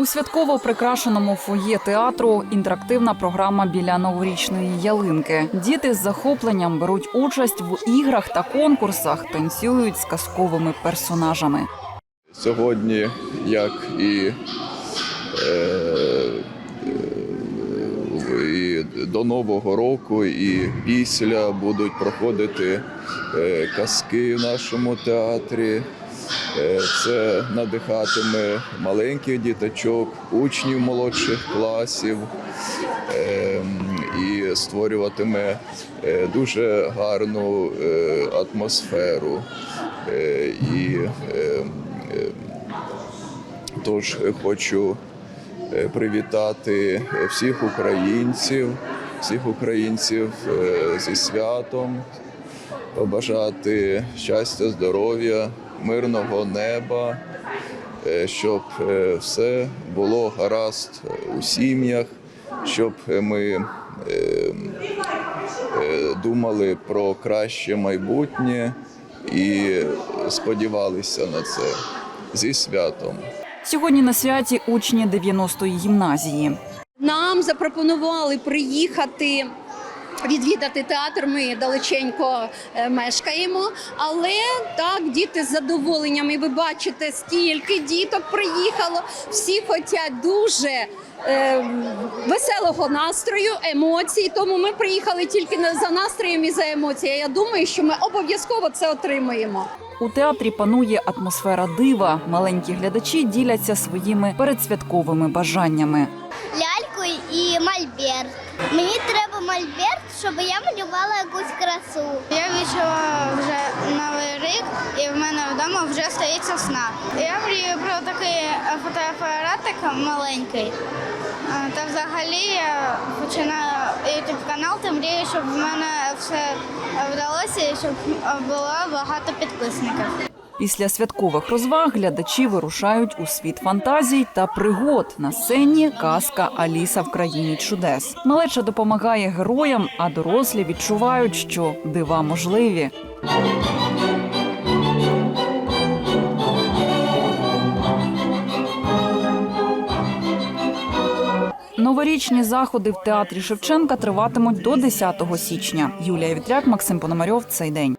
У святково прикрашеному фоє театру інтерактивна програма біля новорічної ялинки. Діти з захопленням беруть участь в іграх та конкурсах, танцюють з казковими персонажами. Сьогодні, як і, е, е, і до Нового року, і після будуть проходити е, казки в нашому театрі. Е, Це надихатиме маленьких діточок, учнів молодших класів е, і створюватиме е, дуже гарну е, атмосферу. І е, е, Тож хочу привітати всіх українців, всіх українців зі святом, побажати щастя, здоров'я, мирного неба, е, щоб е, все було гаразд у сім'ях, щоб ми е, е, думали про краще майбутнє і сподівалися на це зі святом. Сьогодні на святі учні 90-ї гімназії. Нам запропонували приїхати. Відвідати театр ми далеченько е, мешкаємо, але так діти з задоволенням. І ви бачите, скільки діток приїхало. Всі хочуть дуже е, веселого настрою, емоцій. Тому ми приїхали тільки за настроєм і за емоцією. Я думаю, що ми обов'язково це отримаємо. У театрі панує атмосфера дива. Маленькі глядачі діляться своїми передсвятковими бажаннями. ляльку і мольберт. Мені треба мольберт, щоб я малювала якусь красу. Я відчула вже новий рік, і в мене вдома вже стоїть сосна. Я мрію про такий фотоапаратик маленький. Та взагалі я починаю YouTube канал та мрію, щоб в мене все вдалося і щоб було багато підписників. Після святкових розваг глядачі вирушають у світ фантазій та пригод на сцені казка Аліса в країні чудес. Малеча допомагає героям, а дорослі відчувають, що дива можливі. Новорічні заходи в театрі Шевченка триватимуть до 10 січня. Юлія Вітряк, Максим Пономарьов. Цей день.